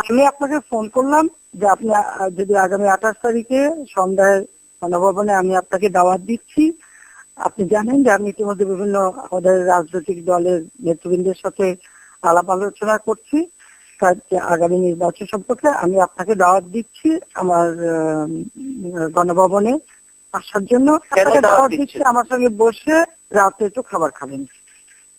আমি আপনাকে ফোন করলাম যে আপনি যদি আগামী আঠাশ তারিখে সন্ধ্যায় গণভবনে আমি আপনাকে দাওয়াত দিচ্ছি। আপনি জানেন যে আমি ইতিমধ্যে বিভিন্ন আমাদের রাজনৈতিক দলের নেতৃবৃন্দের সাথে আলাপ আলোচনা করছি। আগামী নির্বাচন সম্পর্কে আমি আপনাকে দাওয়াত দিচ্ছি আমার গণভবনে আসার জন্য। আমার সঙ্গে বসে রাতে একটু খাবার খাবেন।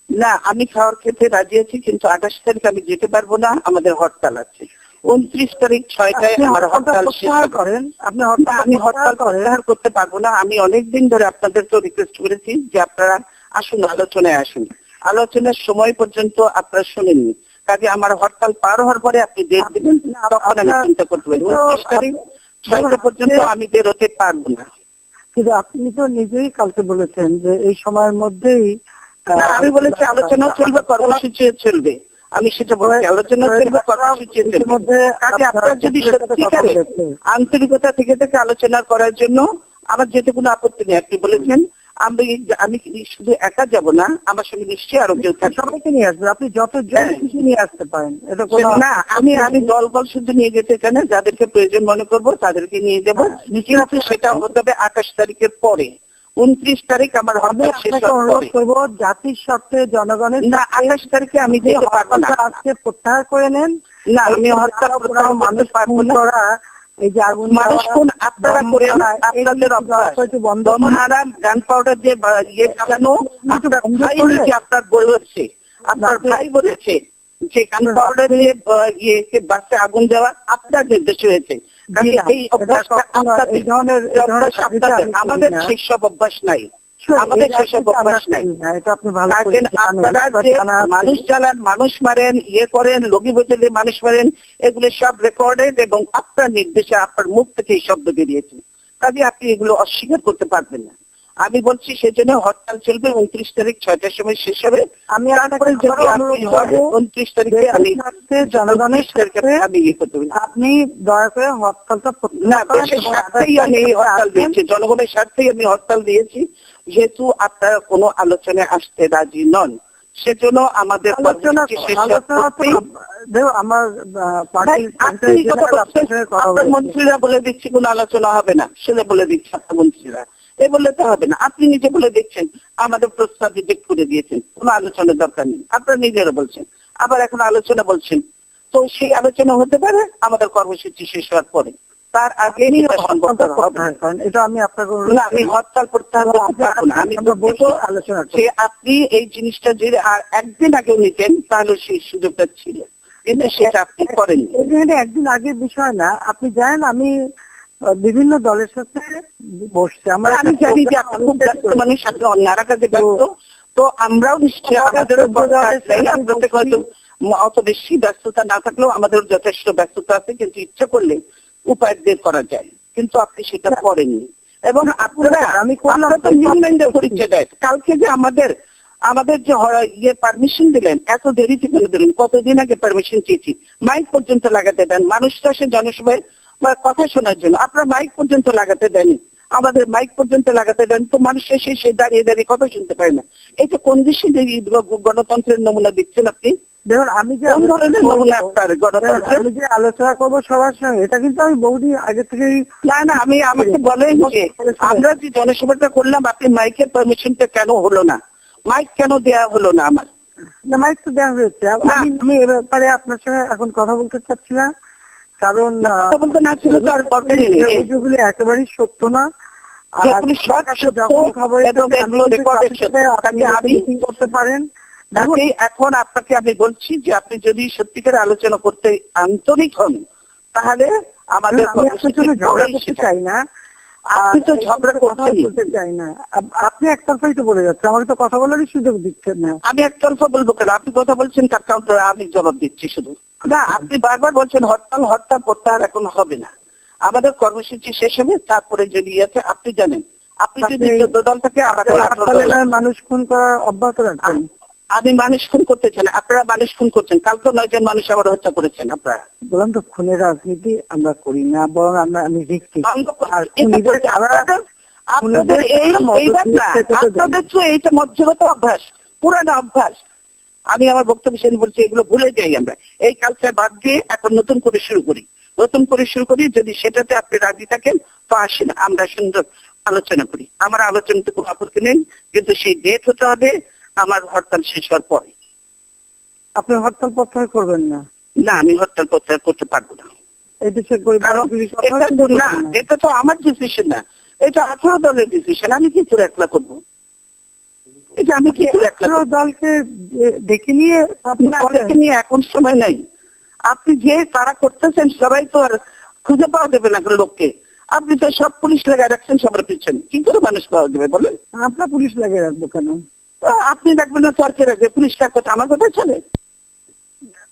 না আমি খাওয়ার খেতে রাজি আছি কিন্তু আঠাশ তারিখ আমি যেতে পারব না আমাদের হরতাল আছে। উনত্রিশ তারিখ ছয়টায় আমার হরতাল। করেন? আপনি হরতাল আমি হরতাল প্রত্যাহার করতে পারব না। আমি অনেকদিন ধরে আপনাদেরকে রিকোয়েস্ট করেছি যে আপনারা আসুন আলোচনায় আসুন। আলোচনার সময় পর্যন্ত আপনারা শুনেননি। কাজে আমার হরতাল পার হওয়ার পরে আপনি ডেট দিবেন তখন আমি চিন্তা করতে পারি। উনত্রিশ তারিখ ছয়টা পর্যন্ত আমি বেরোতে পারব না। কিন্তু আপনি তো নিজেই কালকে বলেছেন যে এই সময়ের মধ্যেই আমি বলেছি আলোচনা চলবে কর্মসূচি চলবে। আমি সেটা বলছি আলোচনা চলবে কর্মসূচি চলবে। কাজে আপনারা যদি সত্যিকারে আন্তরিকতা থেকে থেকে আলোচনা করার জন্য আমার যেতে কোনো আপত্তি নেই। আপনি বলেছেন আমি আমি শুধু একা যাব না আমার সঙ্গে নিশ্চয়ই আরও কেউ থাকবে। সবাইকে নিয়ে আসবেন আপনি যত জন হ্যাঁ। নিয়ে আসতে পারেন এটা না আমি আমি দল বল শুধু নিয়ে যেতে চাই না যাদেরকে প্রয়োজন মনে করব তাদেরকে নিয়ে যাব। কিন্তু সেটা হতে হবে আঠাশ তারিখের পরে। উনত্রিশ তারিখ আমার হবে অনুরোধ করব জাতির স্বার্থে জনগণের না আঠাশ তারিখে আমি যেতে পারব না। আজকে প্রত্যাহার করে নেন না আমি হরতাল মানুষ না। করা এই যে আগুন মানুষ কোন আপনারা করে আপনাদের হয়তো বন্ধ হারাম গান পাউডার দিয়ে ইয়ে চালানো আপনার আপনার ভাই বলেছে যে গান পাউডার দিয়ে ইয়ে বাসে আগুন দেওয়া আপনার নির্দেশ হয়েছে। করি আমাদের সেসব অভ্যাস নাই। আমাদের সেসব অভ্যাস নাই। আপনারা যে মানুষ চালান মানুষ মারেন ইয়ে করেন লগি বোতলে মানুষ মারেন এগুলো সব রেকর্ডেড এবং আপনার নির্দেশে আপনার মুখ থেকে এই শব্দ বেরিয়েছে। কাজে আপনি এগুলো অস্বীকার করতে পারবেন না। আমি বলছি সেজন্য হরতাল চলবে উনত্রিশ তারিখ ছয়টার সময় শেষ হবে। আমি উনত্রিশ তারিখে আমি জনগণের 29 আমি ইয়ে করতে আপনি দয়া করে হরতালটা না দেশের স্বার্থেই আমি হরতাল দিয়েছি জনগণের স্বার্থেই আমি হরতাল দিয়েছি যেহেতু আপনারা কোনো আলোচনায় আসতে রাজি নন সেজন্য আমাদের মন্ত্রীরা বলে দিচ্ছি কোনো আলোচনা হবে না সেটা বলে দিচ্ছে আপনার মন্ত্রীরা। এ বললে তো হবে না। আপনি নিজে বলে দেখছেন আমাদের প্রস্তাব রিজেক্ট করে দিয়েছেন কোনো আলোচনার দরকার নেই। আপনারা নিজেরা বলছেন। আবার এখন আলোচনা বলছেন। তো সেই আলোচনা হতে পারে আমাদের কর্মসূচি শেষ হওয়ার পরে। তার আগে এটা আমি আপনাকে আমি হরতাল প্রত্যাহার আমি বলব আলোচনা যে আপনি এই জিনিসটা যদি আর একদিন আগেও নিতেন তাহলে সেই সুযোগটা ছিল। কিন্তু সেটা আপনি করেননি। একদিন আগের বিষয় না। আপনি জানেন আমি বিভিন্ন দলের সাথে বসছি। আমরা আমি জানি যে আপনি খুব ব্যস্ত মানুষ আপনি অন্যারা কাজে ব্যস্ত। তো আমরাও নিশ্চয়ই আমাদেরও অত বেশি ব্যস্ততা না থাকলেও আমাদের যথেষ্ট ব্যস্ততা আছে কিন্তু ইচ্ছা করলে উপায় বের করা যায়। কিন্তু আপনি সেটা করেননি। এবং আপনারা আমি তো নিউল্যান্ডের পরিচয় দেয় কালকে যে আমাদের আমাদের যে ইয়ে পারমিশন দিলেন এত দেরিতে করে দিলেন কতদিন আগে পারমিশন চেয়েছি? মাইক পর্যন্ত লাগাতে দেন। মানুষরা সে জনসভায় কথা শোনার জন্য। আপনারা মাইক পর্যন্ত লাগাতে দেন আমাদের মাইক পর্যন্ত লাগাতে দেন তো মানুষ এসে সে দাঁড়িয়ে দাঁড়িয়ে কথা শুনতে পারে না। এটা কোন দেশে গণতন্ত্রের নমুনা দিচ্ছেন আপনি? দেখুন আমি যে আমি যে আলোচনা করব সবার সঙ্গে এটা কিন্তু আমি বহুদিন আগে থেকেই না না আমি আমাকে বলেন যে আমরা যে জনসভাটা করলাম আপনি মাইকের পারমিশনটা কেন হলো না? মাইক কেন দেয়া হলো না আমার? না, মাইক তো দেওয়া হয়েছে। আমি আমি এ ব্যাপারে আপনার সঙ্গে এখন কথা বলতে চাচ্ছি না কারণ অভিযোগগুলি একেবারেই সত্য না করতে পারেন। এখন আপনাকে আমি বলছি যে আপনি যদি সত্যিকার আলোচনা করতে আন্তরিক হন তাহলে আমাদের ঝগড়া করতে চাই না। আপনি তো ঝগড়া। বলতে চাই না। আপ- আপনি একতরফাই তো বলে যাচ্ছেন আমাকে তো কথা বলারই সুযোগ দিচ্ছেন না। আমি একতরফা বলব কেন? আপনি কথা বলছেন তার কাউন্টার আমি জবাব দিচ্ছি শুধু। না আপনি বারবার বলছেন হরতাল হরতাল প্রত্যাহার এখন হবে না। আমাদের কর্মসূচি শেষ হবে তারপরে যদি আছে আপনি জানেন। আপনি যদি চোদ্দ দল থেকে। মানুষ খুন করা অব্যাহত রাখবেন আমি মানুষ খুন করতে চান আপনারা মানুষ খুন করছেন। কালকে নয়জন মানুষ আবার হত্যা করেছেন আপনারা। বললাম তো খুনের রাজনীতি আমরা করি না বরং আমরা আমি দেখছি। আপনাদের- এই আপনাদের তো এইটা মধ্যগত অভ্যাস পুরানো অভ্যাস। আমি আমার বক্তব্য শেষ বলছি এগুলো ভুলে যাই আমরা। এই কালচার বাদ দিয়ে এখন নতুন করে শুরু করি। নতুন করে শুরু করি যদি সেটাতে আপনি রাজি থাকেন তো আসেন আমরা সুন্দর আলোচনা করি। আমার আলোচনাতে কোনো আপত্তি নেই কিন্তু সেই ডেট হতে হবে আমার হরতাল শেষ হওয়ার পরে। আপনি হরতাল প্রত্যাহার করবেন না? না আমি হরতাল প্রত্যাহার করতে পারব না। এটা তো না এটা তো আমার ডিসিশন না। এটা আঠারো দলের ডিসিশন আমি কি করে একলা করব? আমি কি? দলকে ডেকে নিয়ে আপনি না, করেন। এটাকে নিয়ে এখন সময় নাই। আপনি যে তারা করতেছেন সবাই তো আর খুঁজে পাওয়া যাবে না কোনো লোককে। আপনি তো সব পুলিশ লাগায় রাখছেন সবার পিছনে। কি করে মানুষ পাওয়া যাবে বলেন? আপনার পুলিশ লাগিয়ে রাখব কেন? আপনি রাখবেন না সরকার রাখবে পুলিশটা কথা আমার কথা চলে?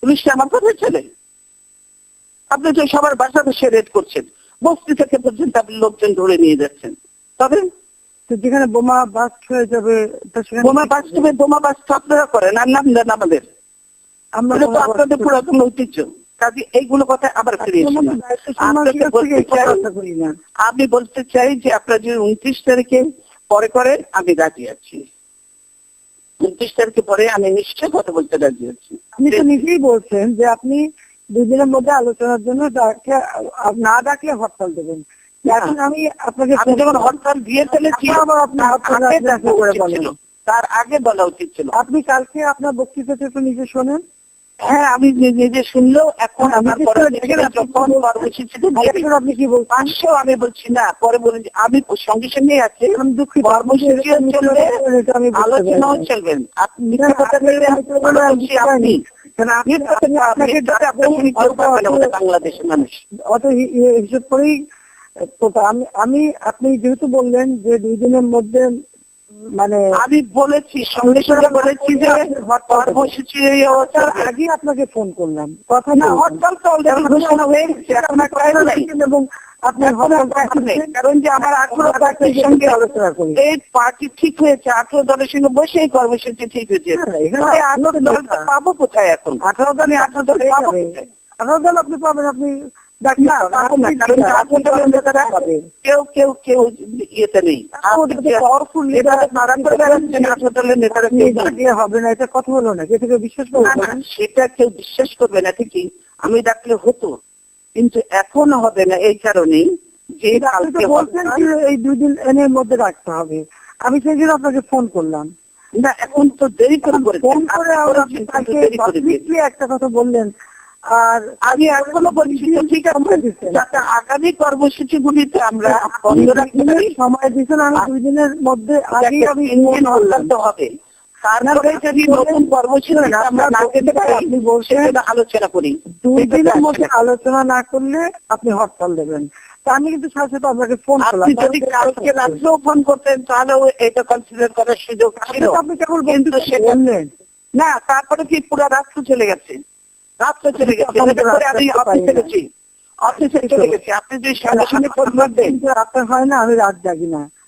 পুলিশটা আমার কথা চলে? আপনি তো সবার বাসা বসে রেড করছেন। বস্তি থেকে পর্যন্ত আপনি লোকজন ধরে নিয়ে যাচ্ছেন। তবে তো যেখানে বোমা বাস্ট হয়ে যাবে বোমা বাস্তবে বোমা বাস্ত আপনারা করেন আর নাম দেন আমাদের। আমরা তো আপনাদের পুরাতন ঐতিহ্য। কাজে এইগুলো কথা আবার ফিরে না। আমি বলতে চাই যে আপনারা যে উনত্রিশ তারিখে পরে করে আমি রাজি আছি। উনত্রিশ তারিখে পরে আমি নিশ্চয়ই কথা বলতে রাজি আছি। আপনি তো নিজেই বলছেন যে আপনি দুদিনের মধ্যে আলোচনার জন্য না ডাকলে হরতাল দেবেন। এখন আমি আপনাকে আমি যখন হরতাল দিয়ে ফেলেছি আবার আবার আপনি হরতাল আগে রাখবেন ডাকা করে বলেন। তার আগে বলা উচিত ছিল। আপনি কালকে আপনার বক্তৃতাটা একটু নিজে শোনেন। হ্যাঁ আমি নিজে শুনলেও এখন দেখেন আপনি কি বলছেন? পাঁচশো আমি বলছি না পরে বলেন আমি সঙ্গে সঙ্গে আছি। আমি দুঃখিত। কর্মসূচিও চলবে আলোচনাও চলবেন আপনি আপনি। বাংলাদেশের মানুষ। অত হিসেব করেই তো আমি আমি আপনি যেহেতু বললেন যে দুই দিনের মধ্যে মানে আমি বলেছি সঙ্গে সঙ্গে বলেছি যে কর্মসূচি এই অবস্থার আগে আপনাকে ফোন করলাম। কথা না হরতাল তো already ঘোষণা হয়ে গেছে। এবং আপনি এখন আর কয়েক নেই। কারণ যে আমার আঠারো পার্টির সঙ্গে আলোচনা করি এই পার্টি ঠিক হয়েছে আঠারো দলের সঙ্গে বসেই কর্মসূচি ঠিক হয়েছে। হ্যাঁ, আঠারো দল তো পাবো কোথায় এখন? আঠারো দলে আঠারো দলে পাবো আঠারো দল আপনি পাবেন আপনি কেউ কেউ কেউ ইয়েতে নেই। নেতারা কেউ হবে না এটা কথা হলো না বিশ্বাস সেটা কেউ বিশ্বাস করবে না ঠিকই। আমি ডাকলে হতো কিন্তু এখন হবে না এই কারণেই যে কালকে বলছেন এই দুই দিন এনের মধ্যে রাখতে হবে। আমি সেই জন্য আপনাকে ফোন করলাম। না এখন তো দেরি করে ফোন করে একটা কথা বললেন আর আমি এখনও বলছি ঠিক আছে যাতে আগামী কর্মসূচি গুলিতে আমরা বন্ধ রাখতে পারি। সময় দিয়েছেন আমি দুই দিনের মধ্যে আগেই আমি। অত্যন্ত হবে। তারপরে যদি নতুন কর্মসূচি আমরা না যেতে পারি আপনি বলছেন আলোচনা করি। দুই দিনের মধ্যে আলোচনা না করলে আপনি হরতাল দেবেন। তা আমি কিন্তু সাথে সাথে আপনাকে ফোন করলাম। যদি কালকে রাত্রেও ফোন করতেন তাহলেও এটা কনসিডার করার সুযোগ ছিল। আপনি কেবল কিন্তু না তারপরে কি পুরো রাত্র চলে গেছে? রাত্র চলে গেছে। আমি রাত্রে অফিসে গেছি। অফিসে চলে গেছি। আপনি যদি সামনে সামনে ফোন করতেন কিন্তু হয় না আমি রাত জাগি না।